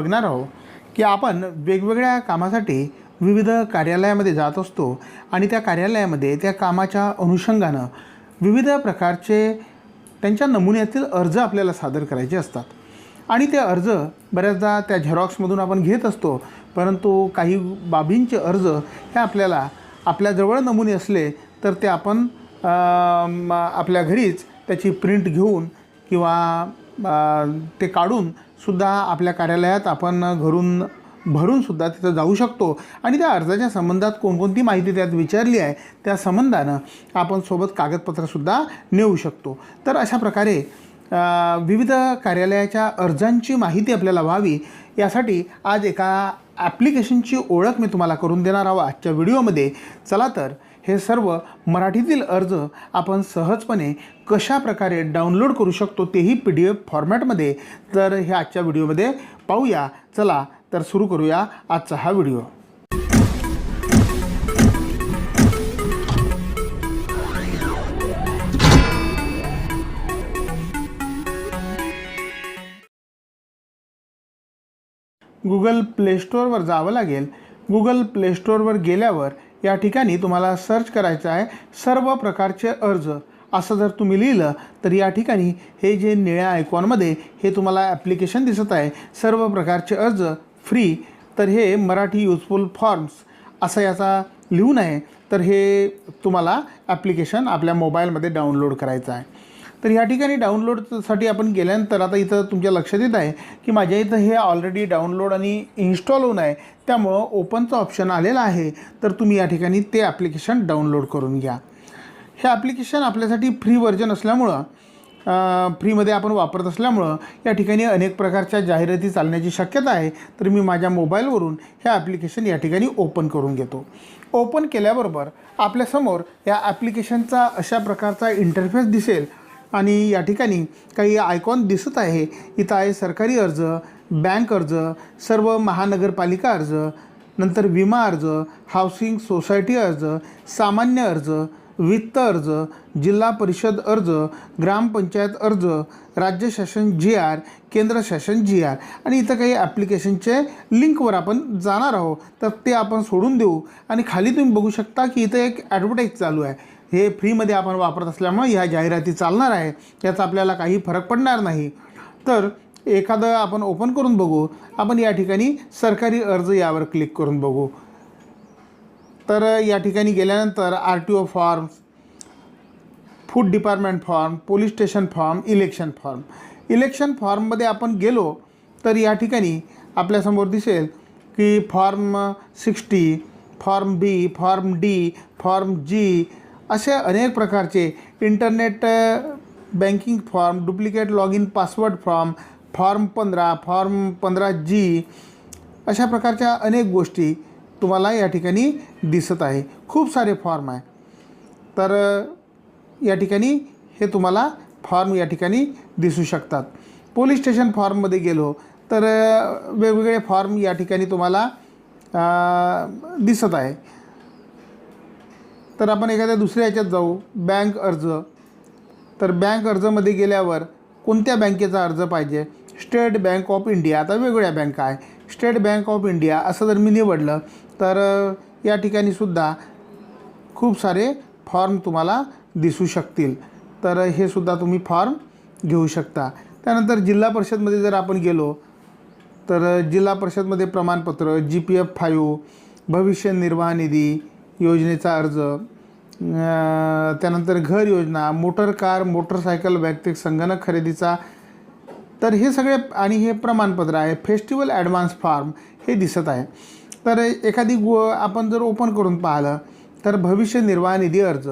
बघणार आहोत की आपण वेगवेगळ्या कामासाठी विविध कार्यालयामध्ये जात असतो आणि त्या कार्यालयामध्ये त्या कामाच्या अनुषंगानं विविध प्रकारचे त्यांच्या नमुन्यातील अर्ज आपल्याला सादर करायचे असतात. आणि ते अर्ज बऱ्याचदा त्या झेरॉक्समधून आपण घेत असतो परंतु काही बाबींचे अर्ज हे आपल्याला आपल्याजवळ नमुने असले तर ते आपण आपल्या घरीच त्याची प्रिंट घेऊन किंवा ते काढून सुद्धा आपल्या कार्यालयात आपण घरून भरूनसुद्धा तिथं जाऊ शकतो. आणि त्या अर्जाच्या संबंधात कोणकोणती माहिती त्यात विचारली आहे त्या संबंधानं आपण सोबत कागदपत्रंसुद्धा नेऊ शकतो. तर अशा प्रकारे विविध कार्यालयाच्या अर्जांची माहिती आपल्याला व्हावी यासाठी आज एका ॲप्लिकेशनची ओळख मी तुम्हाला करून देणार आहोत आजच्या व्हिडिओमध्ये. चला तर हे सर्व मराठीतील अर्ज आपण सहजपणे कशा प्रकारे डाउनलोड करू शकतो तेही पी डी एफ फॉर्मॅटमध्ये तर हे आजच्या व्हिडिओमध्ये पाहूया. चला तर सुरू करूया आजचा हा व्हिडिओ. गुगल प्ले स्टोअरवर जावं लागेल. गुगल प्ले स्टोअरवर गेल्यावर या ठिकाणी तुम्हाला सर्च करायचं आहे सर्व प्रकारचे अर्ज. असं जर तुम्ही लिहिलं तर या ठिकाणी हे जे निळ्या आयकॉनमध्ये हे तुम्हाला ॲप्लिकेशन दिसत आहे. सर्व प्रकारचे अर्ज फ्री तर हे मराठी युजफुल फॉर्म्स असं याचा लिहून आहे तर हे तुम्हाला ॲप्लिकेशन आपल्या मोबाईलमध्ये डाउनलोड करायचं आहे. तर या ठिकाणी डाउनलोडसाठी आपण गेल्यानंतर आता इथं तुमच्या लक्षात येत आहे की माझ्या इथं हे ऑलरेडी डाउनलोड आणि इन्स्टॉल होऊन आहे. त्यामुळं ओपनचं ऑप्शन आलेलं आहे. तर तुम्ही या ठिकाणी ते ॲप्लिकेशन डाउनलोड करून घ्या. हे ॲप्लिकेशन आपल्यासाठी फ्री व्हर्जन असल्यामुळं फ्रीमध्ये आपण वापरत असल्यामुळं या ठिकाणी अनेक प्रकारच्या जाहिराती चालण्याची शक्यता आहे. तर मी माझ्या मोबाईलवरून हे ॲप्लिकेशन या ठिकाणी ओपन करून घेतो. ओपन केल्याबरोबर आपल्यासमोर या ॲप्लिकेशनचा अशा प्रकारचा इंटरफेस दिसेल. आणि या ठिकाणी काही आयकॉन दिसत आहे. इथं आहे सरकारी अर्ज बँक अर्ज सर्व महानगरपालिका अर्ज नंतर विमा अर्ज हाऊसिंग सोसायटी अर्ज सामान्य अर्ज वित्त अर्ज जिल्हा परिषद अर्ज ग्रामपंचायत अर्ज राज्य शासन जी आर केंद्र शासन जी आर आणि इथं काही ॲप्लिकेशनचे लिंकवर आपण जाणार आहोत. तर ते आपण सोडून देऊ. आणि खाली तुम्ही बघू शकता की इथं एक ॲडव्हर्टाईज चालू आहे. हे फ्रीमध्ये आपण वापरत असल्यामुळे ह्या जाहिराती चालणार आहे. याचा आपल्याला काही फरक पडणार नाही. तर एखादं आपण ओपन करून बघू. आपण या ठिकाणी सरकारी अर्ज यावर क्लिक करून बघू. तर या ठिकाणी गेल्यानंतर R T O forms food department form police station form election form election फॉर्ममध्ये आपण गेलो तर या ठिकाणी आपल्यासमोर दिसेल की form sixty form B form D form G असे अनेक प्रकारचे internet banking form duplicate log in password form form पंधरा फॉर्म पंधरा जी अशा प्रकारच्या अनेक गोष्टी तुम्हाला या ठिकाणी दिसत आहे. खूप सारे फॉर्म आहे. तर या ठिकाणी हे तुम्हाला फॉर्म या ठिकाणी दिसू शकतात. पोलीस स्टेशन फॉर्ममध्ये गेलो तर वेगवेगळे फॉर्म या ठिकाणी तुम्हाला दिसत आहे. तर आपण एखाद्या दुसऱ्या याच्यात जाऊ. बँक अर्ज. तर बँक अर्जमध्ये गेल्यावर कोणत्या बँकेचा अर्ज पाहिजे? State Bank of India. आता वेगवेगळ्या बँका आहे. स्टेट बँक ऑफ इंडिया असं जर मी निवडलं तर या ठिकाणी सुद्धा खूप सारे फॉर्म तुम्हाला दिसू शकतील. तर हे सुद्धा तुम्ही फॉर्म घेऊ शकता. त्यानंतर जिल्हा परिषदमध्ये जर आपण गेलो तर जिल्हा परिषदमध्ये प्रमाणपत्र जी पी एफ फायू भविष्य निर्वाह निधी योजनेचा अर्ज त्यानंतर घर योजना मोटर कार मोटरसायकल वैयक्तिक संगणक खरेदीचा तर हे सगळे आणि हे प्रमाणपत्र आहे. फेस्टिवल ॲडव्हान्स फॉर्म हे दिसत आहे. तर एखादी गो आपण जर ओपन करून पाहिलं तर भविष्य निर्वाह निधी अर्ज.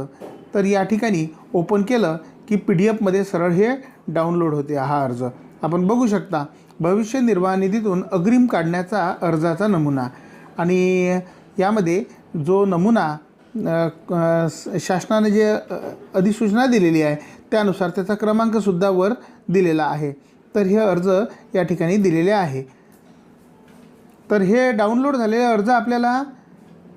तर या ठिकाणी ओपन केलं की पी डी एफमध्ये सरळ हे डाउनलोड होते हा अर्ज. आपण बघू शकता भविष्य निर्वाह निधीतून अग्रिम काढण्याचा अर्जाचा नमुना. आणि यामध्ये जो नमुना शासनाने जे अधिसूचना दिलेली आहे त्यानुसार त्याचा क्रमांकसुद्धा वर दिलेला आहे. तर हे अर्ज या ठिकाणी दिलेले आहे. तर हे डाउनलोड झालेले अर्ज आपल्याला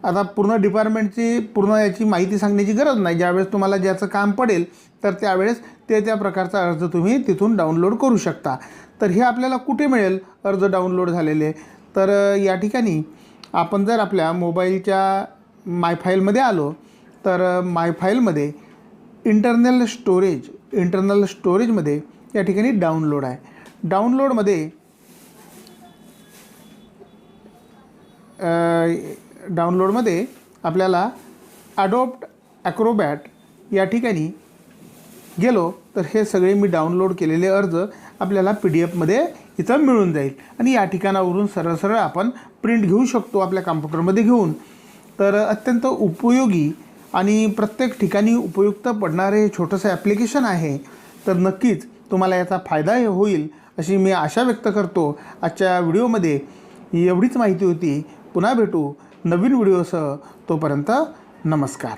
आता पूर्ण डिपार्टमेंटची पूर्ण याची माहिती सांगण्याची गरज नाही. ज्यावेळेस तुम्हाला ज्याचं काम पडेल तर त्यावेळेस ते त्या प्रकारचा अर्ज तुम्ही तिथून डाउनलोड करू शकता. तर हे आपल्याला कुठे मिळेल अर्ज डाउनलोड झालेले? तर या ठिकाणी आपण जर आपल्या मोबाईलच्या मायफाईलमध्ये आलो तर मायफाईलमध्ये माय फाईलमध्ये इंटरनल स्टोरेज इंटरनल स्टोरेजमध्ये या ठिकाणी डाउनलोड आहे. डाउनलोडमध्ये डाउनलोडमध्ये आपल्याला ॲडोप्ट ॲक्रोबॅट या ठिकाणी गेलो तर हे सगळे मी डाउनलोड केलेले अर्ज आपल्याला पी डी एफमध्ये इथं मिळून जाईल. आणि या ठिकाणावरून सरळ सरळ आपण प्रिंट घेऊ शकतो आपल्या कॉम्प्युटरमध्ये घेऊन. तर अत्यंत उपयोगी आणि प्रत्येक ठिकाणी उपयुक्त पडणारे हे छोटंसं ॲप्लिकेशन आहे. तर नक्कीच तुम्हाला याचा फायदा हे होईल अशी मी आशा व्यक्त करतो. आजच्या व्हिडिओमध्ये एवढीच माहिती होती. पुन्हा भेटू नवीन व्हिडिओसह तोपर्यंत नमस्कार.